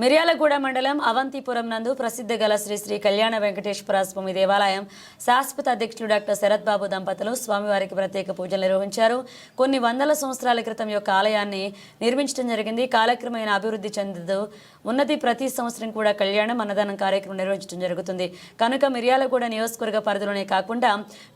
మిర్యాలగూడ మండలం అవంతిపురం నందు ప్రసిద్ధ గల శ్రీ శ్రీ కళ్యాణ వెంకటేశ్వర స్వామి దేవాలయం శాశ్వత అధ్యక్షుడు డాక్టర్ శరత్ బాబు దంపతులు స్వామివారికి ప్రత్యేక పూజలు నిర్వహించారు. కొన్ని వందల సంవత్సరాల క్రితం యొక్క ఆలయాన్ని నిర్మించడం జరిగింది. కాలక్రమేణ అభివృద్ధి చెందుతూ ఉన్నది ప్రతి సంవత్సరం కూడా కళ్యాణం అన్నదానం కార్యక్రమం నిర్వహించడం జరుగుతుంది. కనుక మిర్యాలగూడ నియోజకవర్గ పరిధిలోనే కాకుండా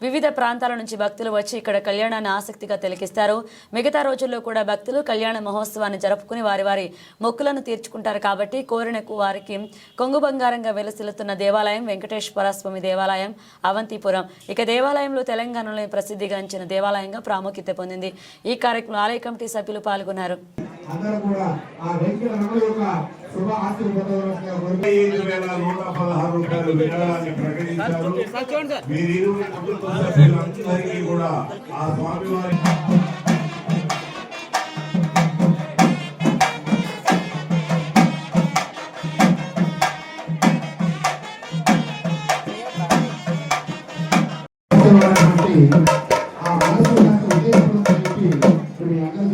వివిధ ప్రాంతాల నుంచి భక్తులు వచ్చి ఇక్కడ కళ్యాణాన్ని ఆసక్తిగా తిలకిస్తారు. మిగతా రోజుల్లో కూడా భక్తులు కళ్యాణ మహోత్సవాన్ని జరుపుకుని వారి వారి మొక్కులను తీర్చుకుంటారు కాబట్టి కోరిన వారికి కొంగు బంగారంగా వెలసిల్లుతున్న దేవాలయం వెంకటేశ్వర స్వామి దేవాలయం అవంతిపురం. ఇక దేవాలయంలో తెలంగాణలో ప్రసిద్ధిగాంచిన దేవాలయంగా ప్రాముఖ్యత పొందింది. ఈ కార్యక్రమంలో ఆలయ కమిటీ సభ్యులు పాల్గొన్నారు. అందరూ కూడా ఆ వెంకట రమణ యొక్క శుభ ఆశీర్వాదాలుగా కోరుకుంటూ ఐదు వేల నూట పదహారు రూపాయలు విరాళాన్ని ప్రకటించారు. మీరు ఇరువురి కుటుంబ సభ్యులందరికీ కూడా ఆ స్వామివారి ఆ మనసు నాకు విజయపూర్వకం చెప్పి ఇప్పుడు మీ అందరి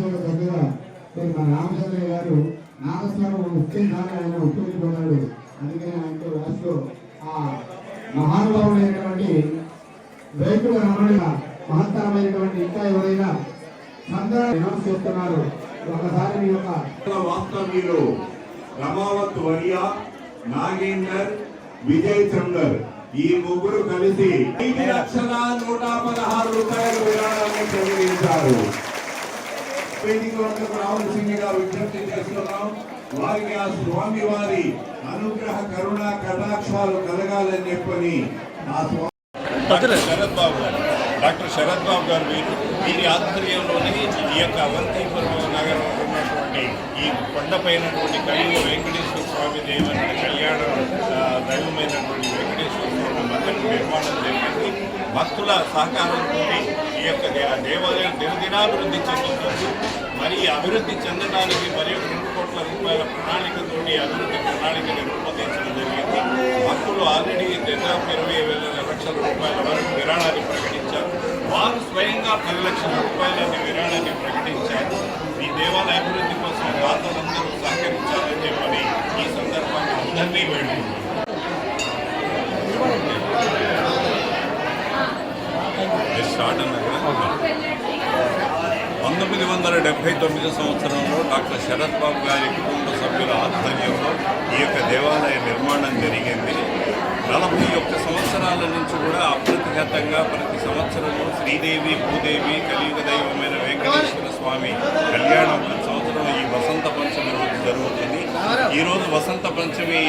మరి మన రామచంద్రయ్య గారు ఉత్తేజాన్ని ఆయన ఉపయోగించుకున్నాడు ఆయనతో రాస్తూ ఆ మహానుభావుడైనటువంటి రైతుల రమణ మహత్తరమైనటువంటి ఇంకా ఎవరైనా అనౌన్స్ చేస్తున్నారు. ఒకసారి మీ యొక్క వాస్తవ్యులు రమావత్ వర్య నాగేందర్ విజయ్ చందర్. ఈ ముగ్గురు కలిసి ఐదు లక్షల నూట పదహారు రూపాయలు విరాళాన్ని ప్రకటించారు వేదిక వద్దకు రావాల్సిందిగా విజ్ఞప్తి చేస్తున్నాం. వారికి ఆ స్వామి వారి అనుగ్రహ కరుణ కటాక్షాలు కలగాలని చెప్పని ఆ స్వామి శరత్ బాబు గారు డాక్టర్ శరత్ బాబు గారు మీరు వీరి ఆధ్వర్యంలోని ఈ యొక్క అవంతిపురం నగరం ఉన్నటువంటి ఈ కొండపైనటువంటి కలియుగ వెంకటేశ్వర స్వామి దేవుని కళ్యాణం దైవమైనటువంటి వెంకటేశ్వర స్వామి మందిరం నిర్మాణం జరిగింది. భక్తుల సహకారంతో ఈ యొక్క దేవాలయం దినదినాభివృద్ధి చెందుతుంది. మరి ఈ అభివృద్ధి చెందడానికి మరి రెండు కోట్ల రూపాయల ప్రణాళికతోటి అభివృద్ధి ప్రణాళికని రూపొందించడం జరిగింది. భక్తులు ఆల్రెడీ దాదాపు ఇరవై వేల లక్షల రూపాయల వరకు విరాళాన్ని ప్రకటించారు. వారు స్వయంగా పది లక్షల రూపాయలని విరాళాన్ని ప్రకటించారు. ఈ దేవాలయ అభివృద్ధి కోసం దాతలందరూ సహకరించాలని చెప్పని ఈ సందర్భంగా అందరినీ వేడుకుంటున్నాను స్టార్ట్ అన్నారు పంతొమ్మిది వందల డెబ్బై తొమ్మిది సంవత్సరంలో డాక్టర్ శరత్ బాబు గారి కుటుంబ సభ్యుల ఆధ్వర్యంలో ఈ యొక్క దేవాలయ నిర్మాణం జరిగింది. నలభై ఒక్క సంవత్సరాల నుంచి కూడా అప్రతిఘతంగా ప్రతి సంవత్సరము శ్రీదేవి భూదేవి కలియుగ దైవమైన వెంకటేశ్వర స్వామి కళ్యాణం ప్రతి సంవత్సరం ఈ వసంత పంచమి రోజు జరుగుతుంది. ఈ రోజు వసంత పంచమి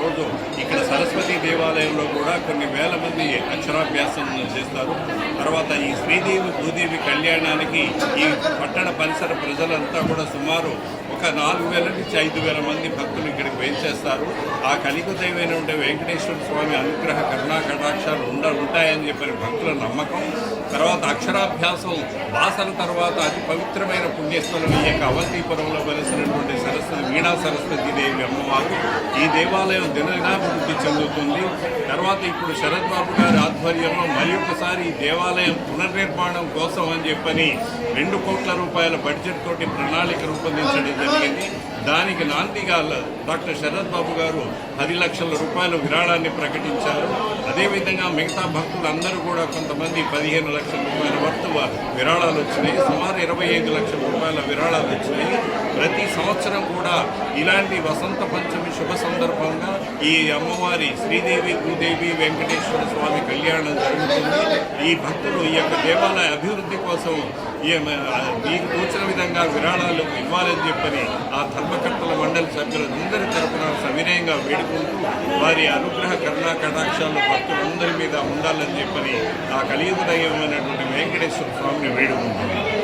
రోజు ఇక్కడ సరస్వతి దేవాలయంలో కూడా కొన్ని వేల మంది అక్షరాభ్యాసం చేస్తారు. తర్వాత ఈ శ్రీదేవి భూదేవి కళ్యాణానికి ఈ పట్టణ పరిసర ప్రజలంతా కూడా సుమారు ఒక నాలుగు వేల నుంచి ఐదు వేల మంది భక్తులు ఇక్కడికి వేంచేస్తారు. ఆ కలిక దైవమైనటువంటి వెంకటేశ్వర స్వామి అనుగ్రహ కరుణా కటాక్షాలు ఉండ ఉంటాయని చెప్పిన భక్తుల నమ్మకం. తర్వాత అక్షరాభ్యాసం వాసన తర్వాత అతి పవిత్రమైన పుణ్యస్థలం ఈ యొక్క అవంతిపురంలో ఉన్నటువంటి సరస్వతి వీణా సరస్వతి దేవి అమ్మవారు ఈ దేవాలయం దినదినాభివృద్ధి చెందుతుంది. తర్వాత ఇప్పుడు శరత్ బాబు గారి ఆధ్వర్యంలో మరి ఒకసారి ఈ దేవాలయం పునర్నిర్మాణం కోసం అని చెప్పని రెండు కోట్ల రూపాయల బడ్జెట్ తోటి ప్రణాళిక రూపొందించడం జరిగింది. దానికి నాందిగా డాక్టర్ శరత్ బాబు గారు పది లక్షల రూపాయల విరాళాన్ని ప్రకటించారు. అదేవిధంగా మిగతా భక్తులందరూ కూడా కొంతమంది పదిహేను లక్షల రూపాయల వరకు విరాళాలు వచ్చినాయి. సుమారు ఇరవై ఐదు లక్షల రూపాయల విరాళాలు వచ్చినాయి. ప్రతి సంవత్సరం కూడా ఇలాంటి వసంత పంచమి శుభ సందర్భంగా ఈ అమ్మవారి శ్రీదేవి భూదేవి వెంకటేశ్వర స్వామి కళ్యాణం జరుగుతుంది. ఈ భక్తులు ఈ యొక్క దేవాలయ అభివృద్ధి కోసం ఈ మీకు తోచిన విధంగా విరాళాలు ఇవ్వాలని చెప్పని ఆ ధర్మకర్తల మండలి సభ్యులందరి తరఫున సవినయంగా వేడుక వారి అనుగ్రహ కరుణా కటాక్షాలు భక్తులందరి మీద ఉండాలని చెప్పని ఆ కలియుగ దైవమైనటువంటి వెంకటేశ్వర స్వామిని వేడుకుంటున్నాను